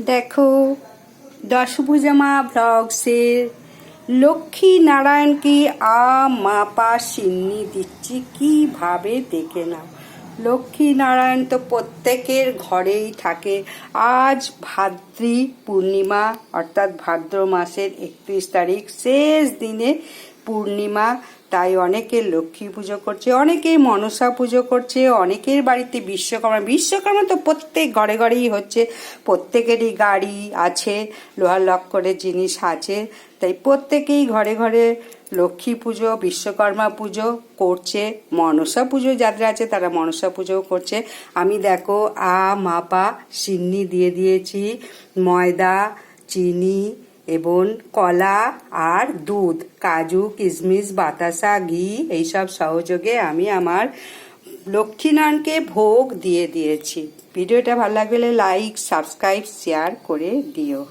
দেখো দশভুজামা ব্লগসের লক্ষ্মী নারায়ণকে আ মাপা সিন্নি দিচ্ছি, কীভাবে দেখে নাও। লক্ষ্মী নারায়ণ তো প্রত্যেকের ঘরেই থাকে। আজ ভাদ্রী পূর্ণিমা, অর্থাৎ ভাদ্র মাসের একত্রিশ তারিখ, শেষ দিনে পূর্ণিমা, তাই অনেকে লক্ষ্মী পুজো করছে, অনেকেই মনসা পুজো করছে, অনেকের বাড়িতে বিশ্বকর্মা বিশ্বকর্মা তো প্রত্যেক ঘরে ঘরেই হচ্ছে, প্রত্যেকেরই গাড়ি আছে লোহার লক্করের জিনিস আছে, তাই প্রত্যেকেই ঘরে ঘরে লক্ষ্মী পুজো, বিশ্বকর্মা পুজো করছে, মনসা পুজো যাদের আছে তারা মনসা পুজোও করছে। আমি দেখো, আ মাপা সিন্নি দিয়ে দিয়েছি, ময়দা, চিনি এবং কলা আর দুধ, কাজু কিশমিশ বাতাসা, ঘি, এইসব সহযোগে আমি আমার লক্ষ্মীনারায়ণকে ভোগ দিয়ে দিয়েছি। ভিডিওটা ভালো লাগলে লাইক সাবস্ক্রাইব শেয়ার করে দিও।